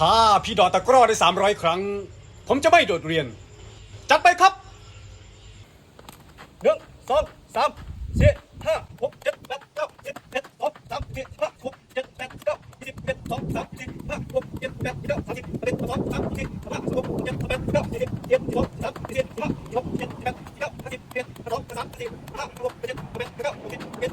ถ้าพี่ดอดตะกร้อได้ 300 ครั้ง ผมจะไม่โดดเรียน จัดไปครับหนึ่งสองสามสี่ห้าหกเจ็ดแปดเก้าสิบเอ็ดสองสามสี่ห้าหกเจ็ดแปดเก้าสิบเอ็ดสองสามสี่ห้าหกเจ็ดแปดเก้าสามสิบเอ็ดสองสามสี่ห้าหกเจ็ดแปดเก้าสิบเอ็ดสองสามสี่ห้าหกเจ็ดแปดเก้าสิบเอ็ดสองสามสี่ห้าหกเจ็ดแปดเก้าสิบเอ็ด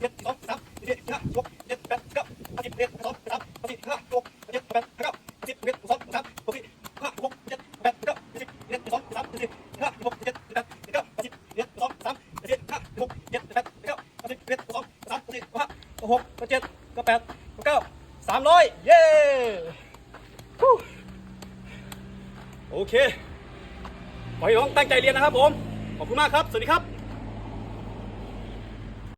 เอ็ดสองสามสี่ห้าหกเจ็ดแปดเก้าสิบเอ็ดสองสามสี่ห้าหกเจ็ดแปดเก้าสิบเอ็ดสองสามสี่ห้าหกเจ็ดแปดเก้าสิบเอ็ดสองสามสี่ห้าหกเจ็ดแปดเก้าสิบเอ็ดสองสามสี่ห้าหกเจ็ดแปดเก้าสิบเอ็ดสองสามสี่ห้าหกเจ็ดแปดเก้าสามร้อยเย้โอเคขอให้น้องตั้งใจเรียนนะครับผม ขอบคุณมากครับ สวัสดีครับ